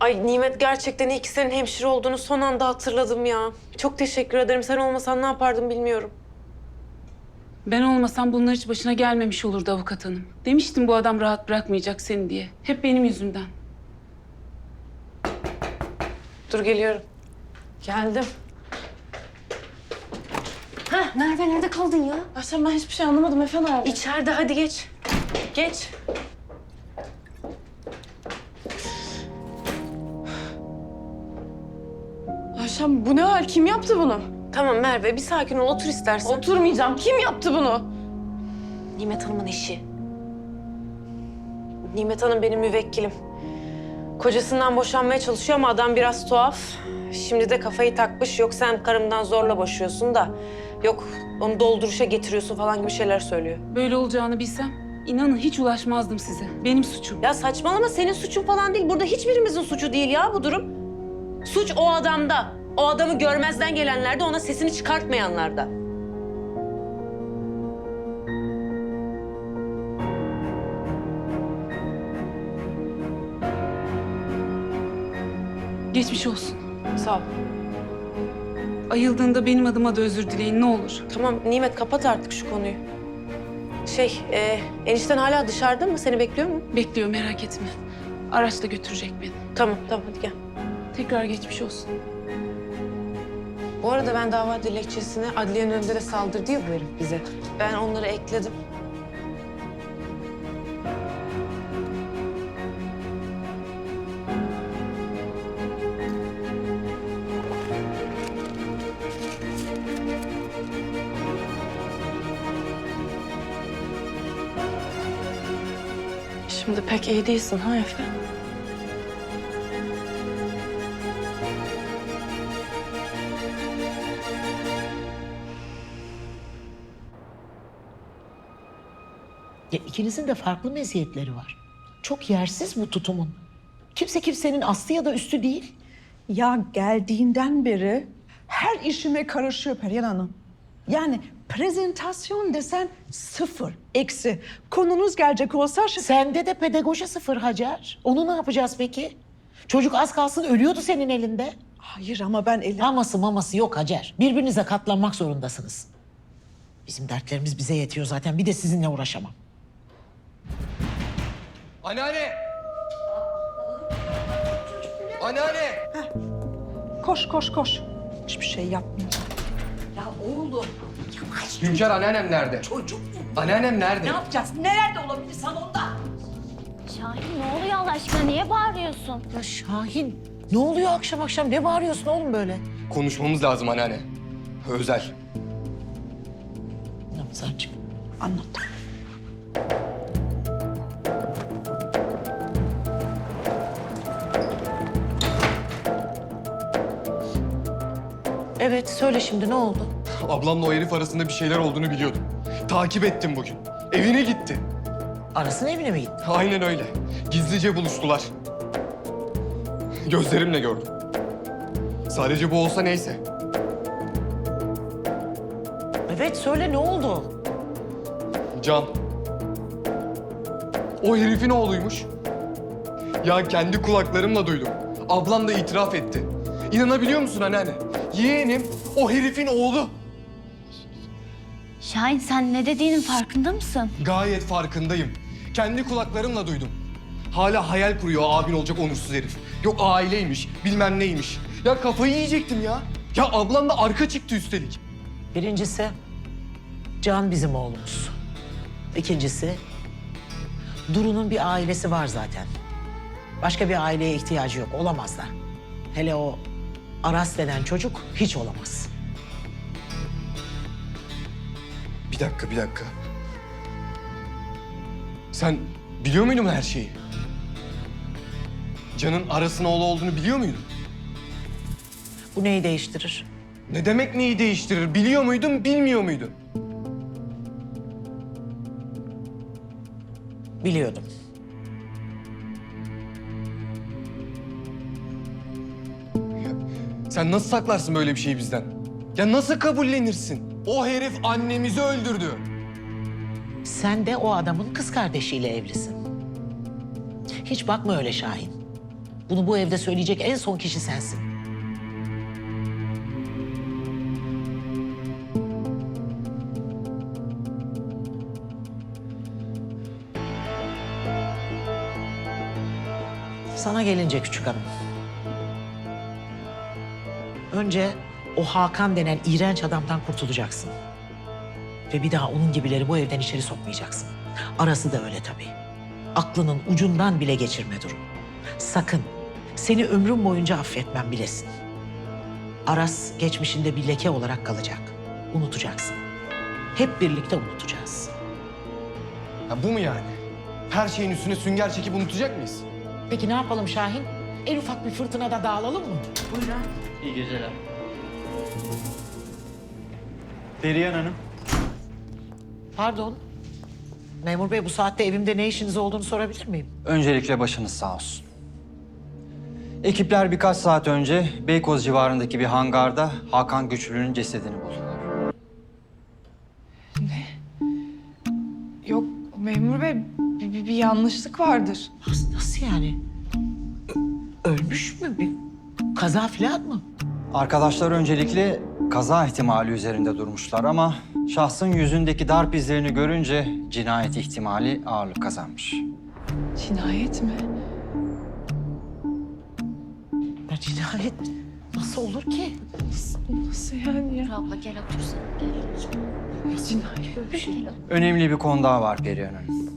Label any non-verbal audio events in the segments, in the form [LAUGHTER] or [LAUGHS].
Ay Nimet gerçekten iyi ki senin hemşire olduğunu son anda hatırladım ya. Çok teşekkür ederim. Sen olmasan ne yapardım bilmiyorum. Ben olmasam bunlar hiç başına gelmemiş olurdu avukat hanım. Demiştim bu adam rahat bırakmayacak seni diye. Hep benim yüzümden. Dur geliyorum. Geldim. Heh, Merve nerede kaldın ya? Ayşem ben hiçbir şey anlamadım Efe nerede? İçeride hadi geç. Geç. Ayşem bu ne hal? Kim yaptı bunu? Tamam Merve bir sakin ol otur istersen. Oturmayacağım. Kim yaptı bunu? Nimet Hanım'ın eşi. Nimet Hanım benim müvekkilim. Kocasından boşanmaya çalışıyor ama adam biraz tuhaf. Şimdi de kafayı takmış. Yok sen karımdan zorla boşuyorsun da. Yok onu dolduruşa getiriyorsun falan gibi şeyler söylüyor. Böyle olacağını bilsem inanın hiç ulaşmazdım size. Benim suçum. Ya saçmalama senin suçun falan değil. Burada hiçbirimizin suçu değil ya bu durum. Suç o adamda. O adamı görmezden gelenlerde, ona sesini çıkartmayanlarda. Geçmiş olsun. Sağ ol. Ayıldığında benim adıma da özür dileyin ne olur. Tamam Nimet kapat artık şu konuyu. Şey, e, enişten hala dışarıda mı? Seni bekliyor mu? Bekliyor merak etme. Araçla götürecek beni. Tamam, tamam hadi gel. Tekrar geçmiş olsun. Bu arada ben dava dilekçesine adliyenin önünde de saldırdı ya bu herif bize. Ben onları ekledim. Şimdi pek iyi değilsin ha Efe? Ya ikinizin de farklı meziyetleri var. Çok yersiz bu tutumun. Kimse kimsenin aslı ya da üstü değil. Ya geldiğinden beri her işime karışıyor Perihan Hanım. Yani prezentasyon desen sıfır, eksi. Konunuz gelecek olsa... Sende de pedagoji sıfır Hacer. Onu ne yapacağız peki? Çocuk az kalsın ölüyordu senin elinde. Hayır ama ben elim... Aması maması yok Hacer. Birbirinize katlanmak zorundasınız. Bizim dertlerimiz bize yetiyor zaten. Bir de sizinle uğraşamam. Anneanne! Anneanne! Koş, koş, koş. Hiçbir şey yapmayayım. Hünkar anneannem nerede? Çocuk Anneannem nerede? yapacağız? Nerede olabilir salonda? Şahin ne oluyor Allah aşkına? Niye bağırıyorsun? Ya Şahin ne oluyor akşam akşam? Ne bağırıyorsun oğlum böyle? Konuşmamız lazım anneanne. Özel. Çık. Anlat. Evet söyle şimdi ne oldu? Ablamla o herif arasında bir şeyler olduğunu biliyordum. Takip ettim bugün. Evine gitti. Aras'ın evine mi gitti? Aynen öyle. Gizlice buluştular. Gözlerimle gördüm. Sadece bu olsa neyse. Evet söyle ne oldu? Can. O herifin oğluymuş. Ya kendi kulaklarımla duydum. Ablam da itiraf etti. İnanabiliyor musun anneanne? Yeğenim o herifin oğlu. Şahin sen ne dediğinin farkında mısın? Gayet farkındayım. Kendi kulaklarımla duydum. Hala hayal kuruyor abin olacak onursuz herif. Yok aileymiş, bilmem neymiş. Ya kafayı yiyecektim ya. Ya ablam da arka çıktı üstelik. Birincisi Can bizim oğlumuz. İkincisi Duru'nun bir ailesi var zaten. Başka bir aileye ihtiyacı yok. Olamaz da. Hele o Aras denen çocuk hiç olamaz. Bir dakika, bir dakika. Sen biliyor muydun her şeyi? Can'ın Aras'ın oğlu olduğunu biliyor muydun? Bu neyi değiştirir? Ne demek neyi değiştirir? Biliyor muydun, bilmiyor muydun? Biliyordum. Sen nasıl saklarsın böyle bir şeyi bizden? Ya nasıl kabullenirsin? O herif annemizi öldürdü. Sen de o adamın kız kardeşiyle evlisin. Hiç bakma öyle Şahin. Bunu bu evde söyleyecek en son kişi sensin. Sana gelince küçük hanım. Önce o Hakan denen iğrenç adamdan kurtulacaksın. Ve bir daha onun gibileri bu evden içeri sokmayacaksın. Arası da öyle tabii. Aklının ucundan bile geçirme durum. Sakın. Seni ömrüm boyunca affetmem bilesin. Aras geçmişinde bir leke olarak kalacak. Unutacaksın. Hep birlikte unutacağız. Ya bu mu yani? Her şeyin üstüne sünger çekip unutacak mıyız? Peki ne yapalım Şahin? En ufak bir fırtınada dağılalım mı? Buyurun. İyi geceler. Perihan Hanım. Pardon. Memur bey bu saatte evimde ne işiniz olduğunu sorabilir miyim? Öncelikle başınız sağ olsun. Ekipler birkaç saat önce Beykoz civarındaki bir hangarda Hakan Güçlü'nün cesedini buldular. Yok memur bey bir, bir- bir yanlışlık vardır. Nasıl, nasıl yani? Ö- ölmüş mü? Bir kaza falan mı? Arkadaşlar öncelikle kaza ihtimali üzerinde durmuşlar ama şahsın yüzündeki darp izlerini görünce cinayet ihtimali ağırlık kazanmış. Cinayet mi? Ya cinayet nasıl olur ki? Nasıl yani ya? Abla gel otursana. Gel. Cinayet. Gel. Önemli bir konu daha var Perihan Hanım.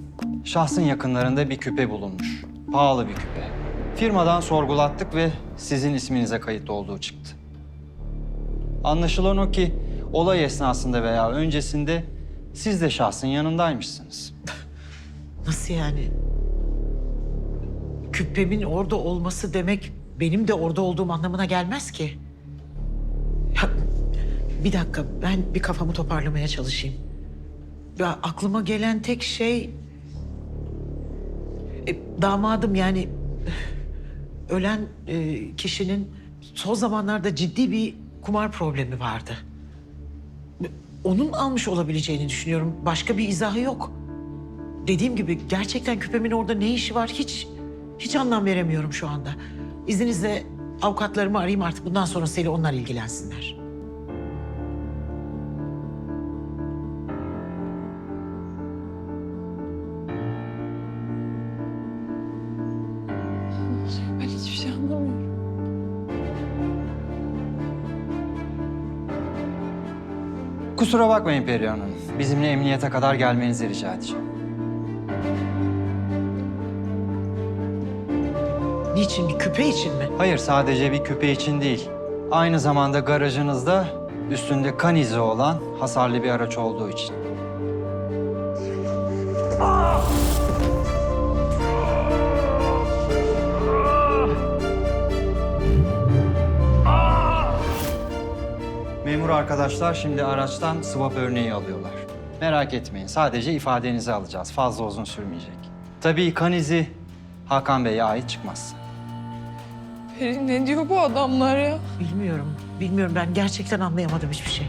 Şahsın yakınlarında bir küpe bulunmuş. Pahalı bir küpe. Firmadan sorgulattık ve sizin isminize kayıtlı olduğu çıktı. Anlaşılan o ki olay esnasında veya öncesinde siz de şahsın yanındaymışsınız. [LAUGHS] Nasıl yani? Küpemin orada olması demek benim de orada olduğum anlamına gelmez ki. Ya, bir dakika ben bir kafamı toparlamaya çalışayım. Ya aklıma gelen tek şey e, damadım yani [SIGHS] ölen e, kişinin son zamanlarda ciddi bir kumar problemi vardı. Onun almış olabileceğini düşünüyorum. Başka bir izahı yok. Dediğim gibi gerçekten küpemin orada ne işi var hiç hiç anlam veremiyorum şu anda. İzninizle avukatlarımı arayayım artık bundan sonrasıyla onlar ilgilensinler. Kusura bakmayın Perihan Hanım. Bizimle emniyete kadar gelmenizi rica edeceğim. Niçin bir küpe için mi? Hayır, sadece bir küpe için değil. Aynı zamanda garajınızda üstünde kan izi olan hasarlı bir araç olduğu için. Memur arkadaşlar şimdi araçtan swap örneği alıyorlar. Merak etmeyin, sadece ifadenizi alacağız. Fazla uzun sürmeyecek. Tabii kan izi Hakan Bey'e ait çıkmaz. Peri ne diyor bu adamlar ya? Bilmiyorum. Bilmiyorum ben gerçekten anlayamadım hiçbir şey.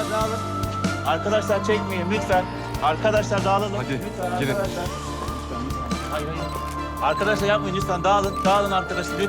Yeter dağılın. Arkadaşlar çekmeyin lütfen. Arkadaşlar dağılalım. Hadi, Lütfen gelin. arkadaşlar. Hayır hayır. Arkadaşlar yapmayın lütfen dağılın. Dağılın arkadaşlar lütfen.